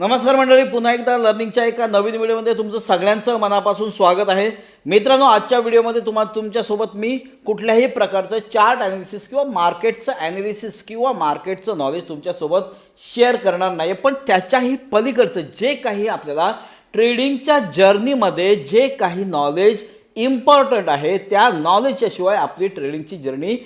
नमस्कार मंडळी पुन्हा एकदा लर्निंगच्या एका नवीन व्हिडिओमध्ये तुमचं सगळ्यांचं मनापासून स्वागत आहे. मित्रांनो आजच्या व्हिडिओमध्ये तुम्हा तुमच्यासोबत मी कुठल्याही प्रकारचं चार्ट ॲनालिसिस किंवा मार्केटचं ॲनालिसिस किंवा मार्केटचं नॉलेज तुमच्यासोबत शेअर करणार नाही पण त्याच्याही पलीकडचं जे काही आपल्याला ट्रेडिंगच्या जर्नीमध्ये जे काही नॉलेज इम्पॉर्टंट आहे त्या नॉलेजच्याशिवाय आपली ट्रेडिंगची जर्नी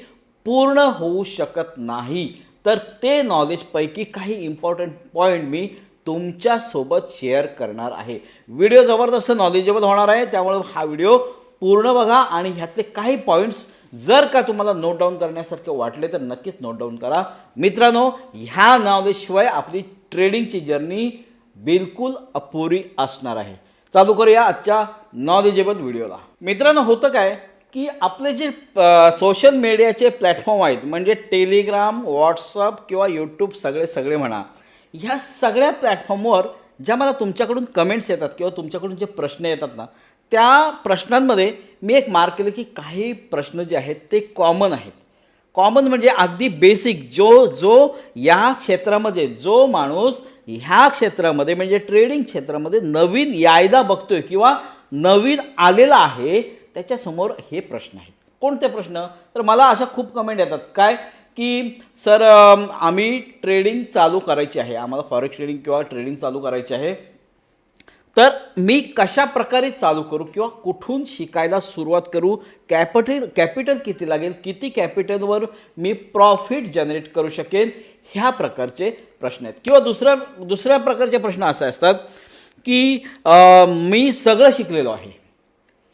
पूर्ण होऊ शकत नाही. तर ते नॉलेजपैकी काही इम्पॉर्टंट पॉईंट मी तुमच्यासोबत शेअर करणार आहे. व्हिडिओ जबरदस्त नॉलेजेबल होणार आहे त्यामुळे हा व्हिडिओ पूर्ण बघा आणि ह्यातले काही पॉईंट्स जर का तुम्हाला नोट डाऊन करण्यासारखे वाटले तर नक्कीच नोट डाऊन करा. मित्रांनो ह्या नॉलेजशिवाय आपली ट्रेडिंगची जर्नी बिलकुल अपुरी असणार आहे. चालू करूया आजच्या नॉलेजेबल व्हिडिओला मित्रांनो होतं काय की आपले जे सोशल मीडियाचे प्लॅटफॉर्म आहेत म्हणजे टेलिग्राम व्हॉट्सअप किंवा यूट्यूब सगळे सगळे म्हणा ह्या सगळ्या प्लॅटफॉर्मवर ज्या मला तुमच्याकडून कमेंट्स येतात किंवा तुमच्याकडून जे प्रश्न येतात ना त्या प्रश्नांमध्ये मी एक मार्क केलं की काही प्रश्न जे आहेत ते कॉमन आहेत. कॉमन म्हणजे अगदी बेसिक जो जो या क्षेत्रामध्ये जो माणूस ह्या क्षेत्रामध्ये म्हणजे ट्रेडिंग क्षेत्रामध्ये नवीन यायदा बघतोय किंवा नवीन आलेला आहे त्याच्यासमोर हे प्रश्न आहेत. कोणते प्रश्न? तर मला अशा खूप कमेंट येतात. काय? की सर आम्ही ट्रेडिंग चालू करायची आहे. आम्हाला फॉरेक्स ट्रेडिंग किंवा ट्रेडिंग चालू करायची आहे. तर मी कशा प्रकारे चालू करू किंवा कुठून शिकायला सुरुवात करू? कॅपिटल कॅपिटल किती लागेल? किती कॅपिटलवर मी प्रॉफिट जनरेट करू शकेन? ह्या प्रकारचे प्रश्न आहेत. किंवा दुसऱ्या दुसऱ्या प्रकारचे प्रश्न असे असतात की आ, मी सगळं शिकलेलो आहे.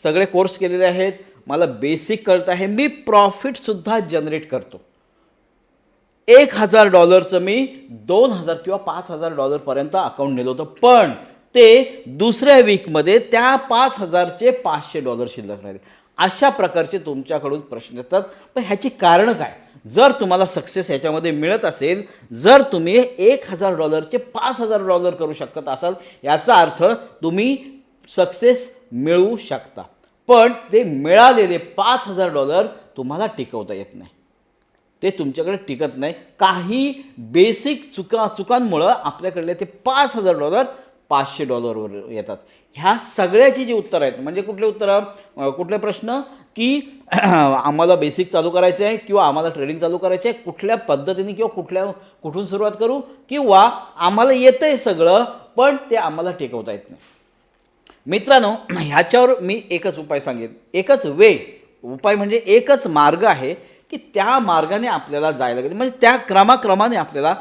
सगळे कोर्स केलेले आहेत. मला बेसिक कळतं आहे. मी प्रॉफिटसुद्धा जनरेट करतो. एक हजार डॉलरचं मी दोन हजार किंवा पाच हजार डॉलरपर्यंत अकाउंट नेलं होतं. पण ते दुसऱ्या वीकमध्ये त्या पाच हजारचे पाचशे डॉलर शिल्लक राहिले. अशा प्रकारचे तुमच्याकडून प्रश्न येतात. पण ह्याची कारणं काय? जर तुम्हाला सक्सेस ह्याच्यामध्ये मिळत असेल जर तुम्ही एक हजार डॉलरचे पाच हजार डॉलर करू शकत असाल याचा अर्थ तुम्ही सक्सेस मिळवू शकता. पण ते मिळालेले पाच हजार डॉलर तुम्हाला टिकवता येत नाही. ते तुमच्याकडे टिकत नाही. काही बेसिक चुका चुकांमुळं आपल्याकडले ते पाच हजार डॉलर पाचशे डॉलरवर येतात. ह्या सगळ्याची जी उत्तरं आहेत म्हणजे कुठले उत्तरं? कुठले प्रश्न? की आम्हाला बेसिक चालू करायचे आहे किंवा आम्हाला ट्रेडिंग चालू करायचे आहे कुठल्या पद्धतीने किंवा कुठल्या कुठून सुरुवात करू? किंवा आम्हाला येतं आहे सगळं पण ते आम्हाला टिकवता येत नाही. मित्रांनो ह्याच्यावर मी एकच उपाय सांगेन. एकच वे उपाय म्हणजे एकच मार्ग आहे. की त्या मार्गाने आपल्याला जायला लागते. म्हणजे त्या क्रमाक्रमाने आपल्याला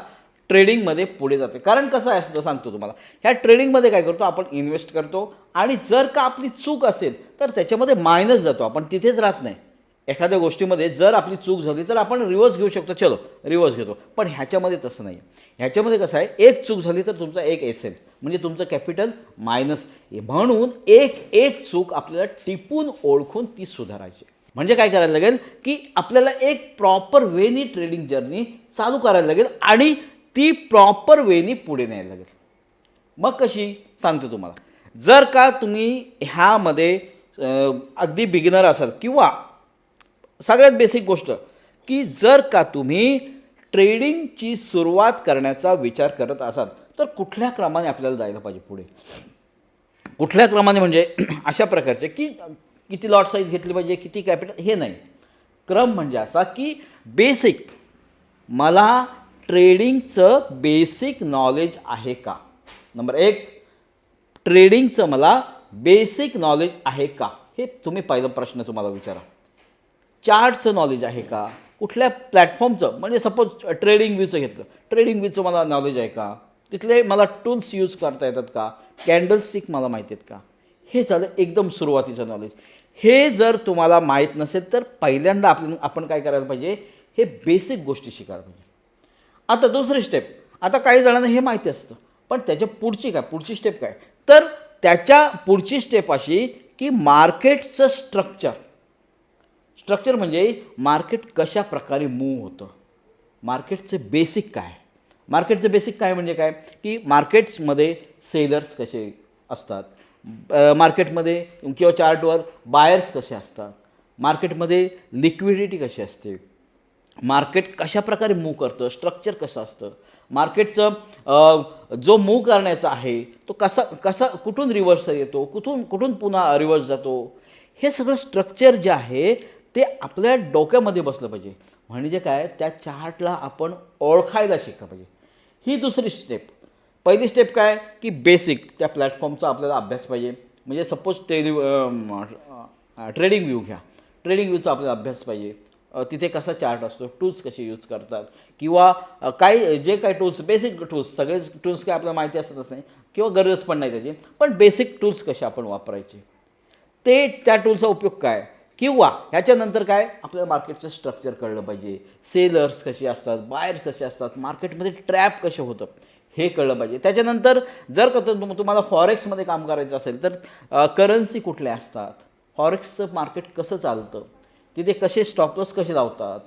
ट्रेडिंगमध्ये पुढे जाते. कारण कसं आहे असं सांगतो तुम्हाला. ह्या ट्रेडिंगमध्ये काय करतो? आपण इन्व्हेस्ट करतो. आणि जर का आपली चूक असेल तर त्याच्यामध्ये मायनस जातो. आपण तिथेच राहत नाही. एखाद्या गोष्टीमध्ये जर आपली चूक झाली तर आपण रिवर्स घेऊ शकतो. चलो रिवर्स घेतो. पण ह्याच्यामध्ये तसं नाही ह्याच्यामध्ये कसं आहे? एक चूक झाली तर तुमचा एक एसेल म्हणजे तुमचं कॅपिटल मायनस म्हणून एक एक चूक आपल्याला टिपून ओळखून ती सुधारायची. म्हणजे काय करायला लागेल की आपल्याला एक प्रॉपर वेनी ट्रेडिंग जर्नी चालू करायला लागेल आणि ती प्रॉपर वेनी पुढे न्यायला लागेल. मग कशी? सांगतो तुम्हाला. जर का तुम्ही ह्यामध्ये अगदी बिगिनर असाल किंवा सगळ्यात बेसिक गोष्ट की जर का तुम्ही ट्रेडिंगची सुरुवात करण्याचा विचार करत असाल तर कुठल्या क्रमाने आपल्याला जायला पाहिजे पुढे? कुठल्या क्रमाने म्हणजे अशा प्रकारचे की किती लॉट साईज घेतली पाहिजे किती कॅपिटल हे नाही. क्रम म्हणजे असा की बेसिक मला ट्रेडिंगचं बेसिक नॉलेज आहे का? नंबर एक ट्रेडिंगचं मला बेसिक नॉलेज आहे का? हे तुम्ही पहिला प्रश्न तुम्हाला विचारा. चार्टचं नॉलेज आहे का? कुठल्या प्लॅटफॉर्मचं म्हणजे सपोज ट्रेडिंग व्ह्यूचं घेतलं. ट्रेडिंग व्ह्यूचं मला नॉलेज आहे का? तिथले मला टूल्स यूज करता येतात का? कॅन्डलस्टिक मला माहिती आहेत का? हे झालं एकदम सुरुवातीचं नॉलेज हे जर तुम्हाला माहीत नसेल तर पहिल्यांदा आपण आपण काय करायला पाहिजे? हे बेसिक गोष्टी शिकायला पाहिजे. आता दुसरी स्टेप आता काही जणांना हे माहिती असतं पण त्याच्या पुढची काय? पुढची स्टेप काय? तर त्याच्या पुढची स्टेप अशी की मार्केटचं स्ट्रक्चर स्ट्रक्चर म्हणजे मार्केट कशा प्रकारे मूव्ह होतं. मार्केटचं बेसिक काय? मार्केटचं बेसिक काय म्हणजे काय? की मार्केट्समध्ये सेलर्स कसे असतात? मार्केटमध्ये किंवा चार्टवर बायर्स कसे असतात? मार्केटमध्ये लिक्विडिटी कशी असते? मार्केट कशा प्रकारे मूव्ह करतं? स्ट्रक्चर कसं असतं? मार्केटचं जो मूव करण्याचा आहे तो कसा कसा कुठून रिव्हर्स येतो? कुठून कुठून पुन्हा रिव्हर्स जातो? हे सगळं स्ट्रक्चर जे आहे ते आपल्या डोक्यामध्ये बसलं पाहिजे. म्हणजे काय? त्या चार्टला आपण ओळखायला शिकलं पाहिजे. ही दुसरी स्टेप पहिली स्टेप काय? की बेसिक त्या प्लॅटफॉर्मचा आपल्याला अभ्यास पाहिजे. म्हणजे सपोज टेली ट्रेडिंग व्ह्यू घ्या. ट्रेडिंग व्ह्यूचा आपल्याला अभ्यास पाहिजे. तिथे कसा चार्ट असतो? टूल्स कसे यूज करतात? किंवा काही जे काही टूल्स बेसिक टूल्स सगळेच टूल्स काय आपल्याला माहिती असतच नाही किंवा गरज पण नाही त्याची पण बेसिक टूल्स कसे आपण वापरायचे? ते त्या टूलचा उपयोग काय? किंवा ह्याच्यानंतर काय? आपल्याला मार्केटचं स्ट्रक्चर कळलं पाहिजे. सेलर्स कसे असतात? बायर्स कसे असतात? मार्केटमध्ये ट्रॅप कसे होतं? हे कळलं पाहिजे. त्याच्यानंतर जर का तुम तुम्हाला फॉरेक्समध्ये काम करायचं असेल तर करन्सी कुठल्या असतात? फॉरेक्सचं मार्केट कसं चालतं? तिथे कसे स्टॉपलॉस कसे लावतात?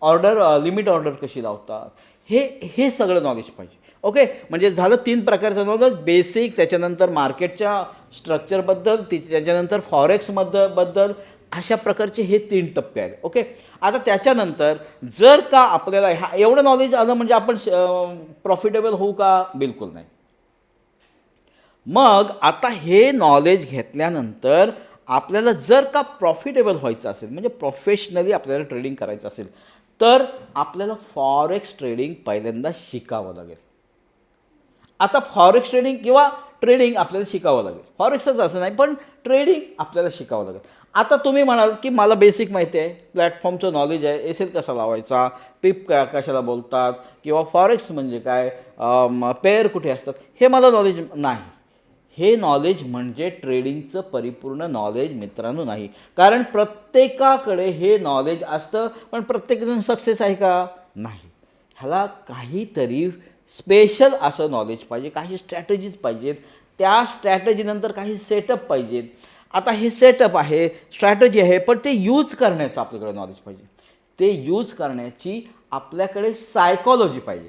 ऑर्डर लिमिट ऑर्डर कशी लावतात? हे हे सगळं नॉलेज पाहिजे. ओके म्हणजे झालं तीन प्रकारचं नॉलेज बेसिक त्याच्यानंतर मार्केटच्या स्ट्रक्चरबद्दल ति- त्याच्यानंतर फॉरेक्सबद्दल बद्दल अशा प्रकारचे हे तीन टप्पे आहेत. ओके आता त्याच्यानंतर जर का आपल्याला ह्या एवढं नॉलेज आलं म्हणजे आपण प्रॉफिटेबल होऊ का? बिलकुल नाही. मग आता हे नॉलेज घेतल्यानंतर आपल्याला जर का प्रॉफिटेबल व्हायचं असेल म्हणजे प्रोफेशनली आपल्याला ट्रेडिंग करायचं असेल तर आपल्याला फॉरेक्स ट्रेडिंग पहिल्यांदा शिकावं लागेल. आता फॉरेक्स ट्रेडिंग किंवा ट्रेडिंग आपल्याला शिकावं लागेल. फॉरेक्सच असं नाही पण ट्रेडिंग आपल्याला शिकावं लागेल. आता तुम्ही म्हणाल की मला बेसिक माहिती आहे प्लॅटफॉर्मचं नॉलेज आहे एस एल कसा लावायचा पिप का कशाला बोलतात किंवा फॉरेक्स म्हणजे काय पेअर कुठे असतात हे मला नॉलेज नाही. हे नॉलेज म्हणजे ट्रेडिंगचं परिपूर्ण नॉलेज मित्रांनो नाही. कारण प्रत्येकाकडे हे नॉलेज असतं पण प्रत्येकजण सक्सेस आहे का? नाही. ह्याला काहीतरी स्पेशल असं नॉलेज पाहिजे काही स्ट्रॅटेजीज पाहिजेत. त्या स्ट्रॅटेजीनंतर काही सेटअप पाहिजेत. आता हे सेटअप आहे स्ट्रॅटजी आहे पण ते यूज करण्याचं आपल्याकडे नॉलेज पाहिजे. ते यूज करण्याची आपल्याकडे सायकॉलॉजी पाहिजे.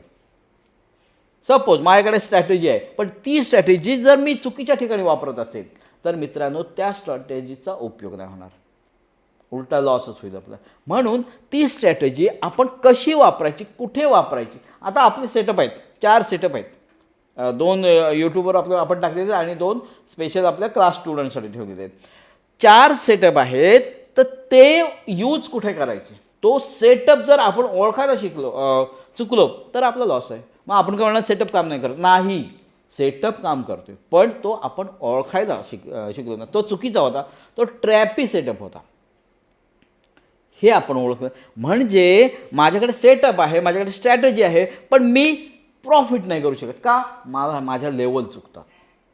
सपोज माझ्याकडे स्ट्रॅटेजी आहे पण ती स्ट्रॅटेजी जर मी चुकीच्या ठिकाणी वापरत असेल तर मित्रांनो त्या स्ट्रॅटेजीचा उपयोग नाही होणार. उलटा लॉसच होईल आपला. म्हणून ती स्ट्रॅटेजी आपण कशी वापरायची कुठे वापरायची? आता आपले सेटअप आहेत चार सेटअप आहेत. दोन यूट्यूबवर आपलं आपण टाकलेले आहेत आणि दोन स्पेशल आपल्या क्लास स्टुडंटसाठी ठेवलेले आहेत. चार सेटअप आहेत तर ते यूज कुठे करायचे? तो सेटअप जर आपण ओळखायला शिकलो चुकलो तर आपला लॉस आहे. मग आपण काय म्हणणार सेटअप काम नाही करत. नाही. सेटअप काम करतोय. पण तो आपण ओळखायला शिक शिकलो ना. तो चुकीचा होता. तो ट्रॅपी सेटअप होता. हे आपण ओळखलं. म्हणजे माझ्याकडे सेटअप आहे माझ्याकडे स्ट्रॅटजी आहे पण मी प्रॉफिट नाही करू शकत. का? मला माझ्या लेवल चुकतात.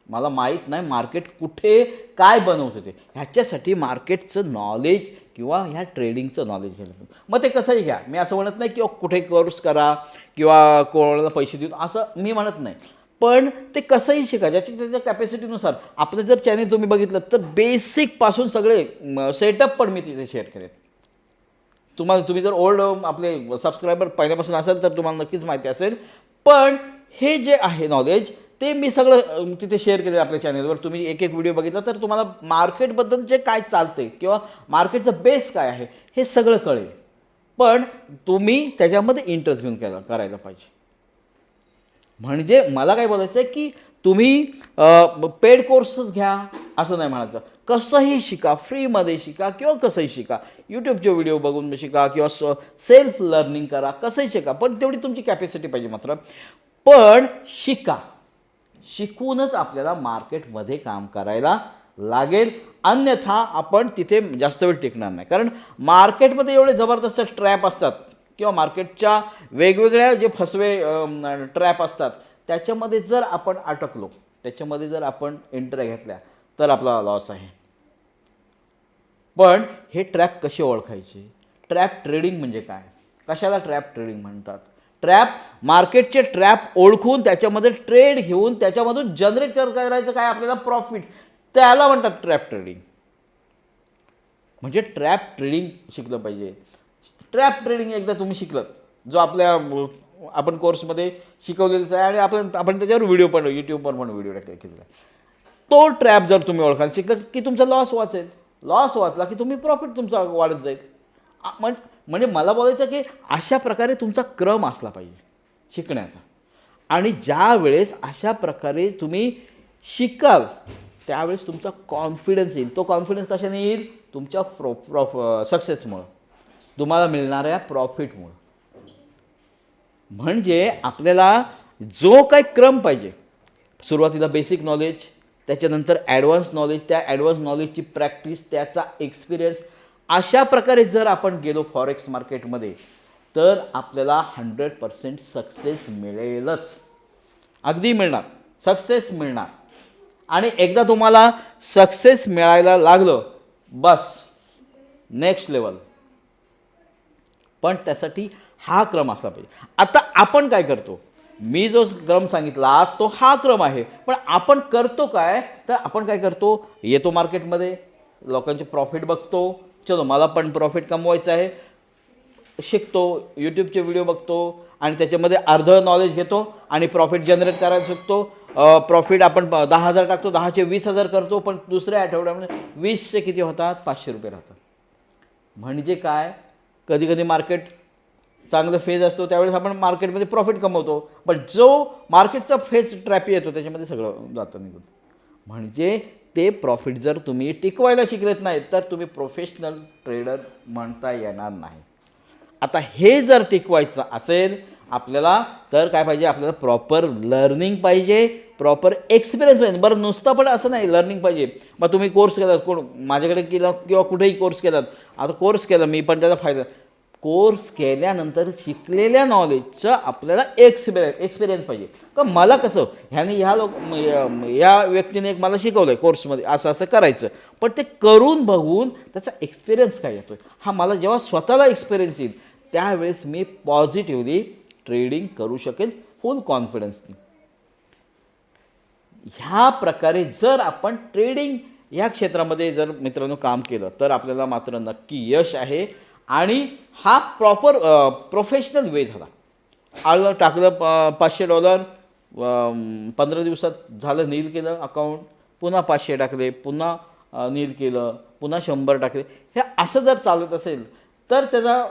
मला माहीत नाही मार्केट कुठे काय बनवत होते ह्याच्यासाठी मार्केटचं नॉलेज किंवा ह्या ट्रेडिंगचं नॉलेज घ्यायला मग ते कसंही घ्या. मी असं म्हणत नाही किंवा कुठे कोर्स करा किंवा कोणाला पैसे देऊन. असं मी म्हणत नाही. पण ते कसंही शिका. ज्याच्या त्याच्या कॅपॅसिटीनुसार आपलं जर चॅनेल तुम्ही बघितलं तर बेसिकपासून सगळे सेटअप पण मी तिथे शेअर करेन. तुम्हाला तुम्ही जर ओल्ड आपले सबस्क्रायबर पहिल्यापासून असेल तर तुम्हाला नक्कीच माहिती असेल. पण हे जे आहे नॉलेज ते मी सगळं तिथे शेअर केलं आपल्या चॅनलवर तुम्ही एक एक व्हिडिओ बघितला तर तुम्हाला मार्केटबद्दल जे काय चालते किंवा मार्केटचं बेस काय आहे हे सगळं कळेल. पण तुम्ही त्याच्यामध्ये इंटरेस्ट घेऊन केला करायला पाहिजे. म्हणजे मला काय बोलायचं आहे की तुम्ही पेड कोर्सेस घ्या असं नाही म्हणायचं. कसंही शिका फ्रीमध्ये शिका किंवा कसंही शिका. यूट्यूबचे व्हिडिओ बघून शिका किंवा स सेल्फ लर्निंग करा कसंही शिका पण तेवढी तुमची कॅपॅसिटी पाहिजे मात्र. पण शिका. शिकूनच आपल्याला मार्केटमध्ये काम करायला लागेल. अन्यथा आपण तिथे जास्त वेळ टिकणार नाही. कारण मार्केटमध्ये एवढे जबरदस्त ट्रॅप असतात. किंवा मार्केटच्या वेगवेगळ्या जे फसवे ट्रॅप असतात त्याच्यामध्ये जर आपण अटकलो त्याच्यामध्ये जर आपण एंट्र्या घेतल्या तर आपला लॉस आहे. पण हे ट्रॅप कसे ओळखायचे? ट्रॅप ट्रेडिंग म्हणजे काय? कशाला ट्रॅप ट्रेडिंग म्हणतात? ट्रॅप मार्केटचे ट्रॅप ओळखून त्याच्यामध्ये ट्रेड घेऊन त्याच्यामधून जनरेट करायचं काय आपल्याला प्रॉफिट त्याला म्हणतात ट्रॅप ट्रेडिंग म्हणजे ट्रॅप ट्रेडिंग शिकलं पाहिजे. ट्रॅप ट्रेडिंग एकदा तुम्ही शिकलं जो आपल्या आपण कोर्समध्ये शिकवलेलंच आहे आणि आपण आपण त्याच्यावर व्हिडिओ पण यूट्यूबवर पण व्हिडिओ टाकले केलेला आहे. तो ट्रॅप जर तुम्ही ओळखायला शिकलं की तुमचा लॉस वाचेल लॉस वाचला की तुम्ही प्रॉफिट तुमचा वाढत जाईल. म्हण- म्हणजे मला बोलायचं की अशा प्रकारे तुमचा क्रम असला पाहिजे शिकण्याचा. आणि ज्या वेळेस अशा प्रकारे तुम्ही शिकाल त्यावेळेस तुमचा कॉन्फिडन्स येईल. तो कॉन्फिडन्स कशाने येईल? तुमच्या प्रो प्रॉफ सक्सेसमुळं तुम्हाला मिळणाऱ्या प्रॉफिटमुळं म्हणजे आपल्याला जो काही क्रम पाहिजे सुरुवातीला बेसिक नॉलेज त्याच्यानंतर ॲडव्हान्स नॉलेज त्या ॲडव्हान्स नॉलेजची प्रॅक्टिस त्याचा एक्सपिरियन्स अशा प्रकारे जर आपण गेलो फॉरेक्स मार्केटमध्ये तर आपल्याला हंड्रेड पर्सेंट सक्सेस मिळेलच. अगदी मिळणार. सक्सेस मिळणार. आणि एकदा तुम्हाला सक्सेस मिळायला लागलं बस. नेक्स्ट लेवल पण त्यासाठी हा क्रम असला पाहिजे. आता आपण काय करतो? मी जो क्रम सांगितला तो हा क्रम आहे. पण आपण करतो काय? तर आपण काय करतो? येतो मार्केटमध्ये लोकांचे प्रॉफिट बघतो. चलो मला पण प्रॉफिट कमवायचं आहे. शिकतो यूट्यूबचे व्हिडिओ बघतो आणि त्याच्यामध्ये अर्ध नॉलेज घेतो आणि प्रॉफिट जनरेट करायला शिकतो. प्रॉफिट आपण प- दहा हजार टाकतो दहाचे वीस हजार करतो पण दुसऱ्या आठवड्यामध्ये वीसचे किती होतात? पाचशे रुपये राहतात. म्हणजे काय? कधी कधी मार्केट चांगलं फेज असतो त्यावेळेस आपण मार्केटमध्ये प्रॉफिट कमवतो. पण जो मार्केटचा फेज ट्रॅपी येतो त्याच्यामध्ये सगळं जातं निघून. म्हणजे ते प्रॉफिट जर तुम्ही टिकवायला शिकलेत नाही तर तुम्ही प्रोफेशनल ट्रेडर म्हणता येणार नाही. आता हे जर टिकवायचं असेल आपल्याला तर काय पाहिजे? आपल्याला प्रॉपर लर्निंग पाहिजे. प्रॉपर एक्सपिरियन्स पाहिजे. बरं नुसतं पण असं नाही लर्निंग पाहिजे. मग तुम्ही कोर्स केलात कोण माझ्याकडे केला किंवा कुठेही कोर्स केलात आता कोर्स केला मी पण त्याचा फायदा. कोर्स केल्यानंतर शिकलेल्या नॉलेजचं आपल्याला एक्सपिरियन्स एक्सपिरियन्स पाहिजे. का मला कसं ह्याने ह्या लोक या- या व्यक्तीने एक मला शिकवलं आहे कोर्समध्ये असं असं करायचं. पण ते करून बघून त्याचा एक्सपिरियन्स काय येतो हा मला जेव्हा स्वतःला एक्सपिरियन्स येईल त्यावेळेस मी पॉझिटिव्हली ट्रेडिंग करू शकेल फुल कॉन्फिडन्सनी ह्या प्रकारे जर आपण ट्रेडिंग या क्षेत्रामध्ये जर मित्रांनो काम केलं तर आपल्याला मात्र नक्की यश आहे. आणि हा प्रॉपर प्रोफेशनल वे झाला. आलं टाकलं प- पाचशे डॉलर पंधरा दिवसात झालं नील केलं अकाउंट पुन्हा पाचशे टाकले पुन्हा नील केलं पुन्हा शंभर टाकले. हे असं जर चालत असेल तर त्याचा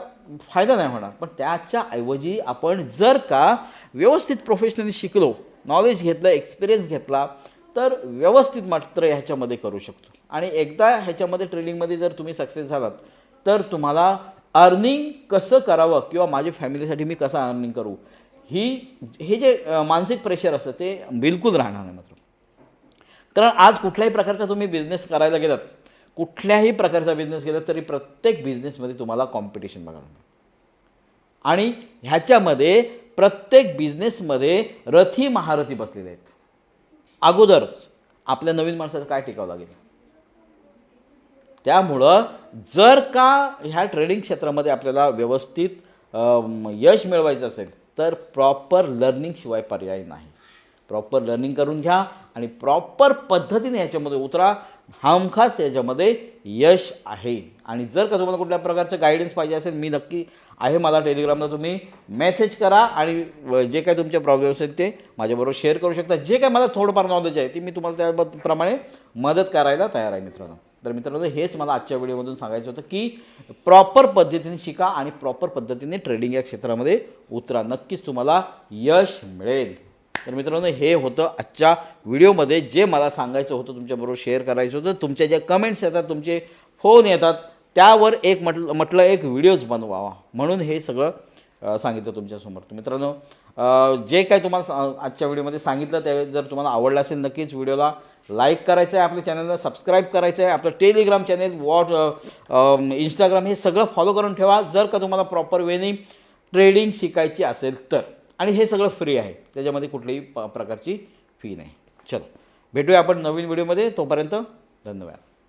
फायदा नाही होणार. पण त्याच्या ऐवजी आपण जर का व्यवस्थित प्रोफेशनली शिकलो नॉलेज घेतलं एक्सपिरियन्स घेतला तर व्यवस्थित मात्र ह्याच्यामध्ये करू शकतो. आणि एकदा ह्याच्यामध्ये ट्रेडिंगमध्ये जर तुम्ही सक्सेस झालात तर तुम्हाला अर्निंग कसं करावं किंवा माझ्या फॅमिलीसाठी मी कसं अर्निंग करू ही हे जे मानसिक प्रेशर असतं ते बिलकुल राहणार नाही मात्र. कारण आज कुठल्याही प्रकारचा तुम्ही बिझनेस करायला गेलात कुठल्याही प्रकारचा बिझनेस केला तरी प्रत्येक बिझनेसमध्ये तुम्हाला कॉम्पिटिशन बघायला मिळेल आणि ह्याच्यामध्ये प्रत्येक बिझनेसमध्ये रथी महारथी बसलेले आहेत. अगोदरच आपल्या नवीन माणसाचं काय टिकावं लागेल? त्यामुळं जर का ह्या ट्रेडिंग क्षेत्रामध्ये आपल्याला व्यवस्थित यश मिळवायचं असेल तर प्रॉपर लर्निंगशिवाय पर्याय नाही. प्रॉपर लर्निंग करून घ्या आणि प्रॉपर पद्धतीने ह्याच्यामध्ये उतरा. हमखास याच्यामध्ये यश आहे. आणि जर का तुम्हाला कुठल्या प्रकारचं गायडन्स पाहिजे असेल मी नक्की आहे मला टेलिग्रामला तुम्ही मेसेज करा आणि जे काय तुमचे प्रॉब्लेम असेल ते माझ्याबरोबर शेअर करू शकता. जे काय मला थोडंफार नॉलेज आहे ती मी तुम्हाला त्याप्रमाणे मदत करायला तयार आहे मित्रांनो. तर मित्रांनो हेच मला आजच्या व्हिडिओमधून सांगायचं होतं की प्रॉपर पद्धतीने शिका आणि प्रॉपर पद्धतीने ट्रेडिंग या क्षेत्रामध्ये उतरा. नक्कीच तुम्हाला यश मिळेल. तर मित्रांनो हे होतं आजच्या व्हिडिओमध्ये. जे मला सांगायचं होतं तुमच्याबरोबर शेअर करायचं होतं तुमच्या ज्या कमेंट्स येतात तुमचे फोन येतात त्यावर एक म्हटलं म्हटलं एक व्हिडिओज बनवावा. म्हणून हे सगळं सांगितलं तुमच्यासमोर. तर मित्रांनो जे काय तुम्हाला आजच्या व्हिडिओमध्ये सांगितलं ते जर तुम्हाला आवडलं असेल नक्कीच व्हिडिओला लाईक करायचं आहे आपल्या चॅनलला सबस्क्राईब करायचं आहे आपलं टेलिग्राम चॅनेल वॉट इंस्टाग्राम हे सगळं फॉलो करून ठेवा. जर का तुम्हाला प्रॉपर वेनी ट्रेडिंग शिकायची असेल तर. आणि हे सगळं फ्री आहे. त्याच्यामध्ये कुठलीही प प्रकारची फी नाही. चलो भेटूया आपण नवीन व्हिडिओमध्ये. तोपर्यंत धन्यवाद.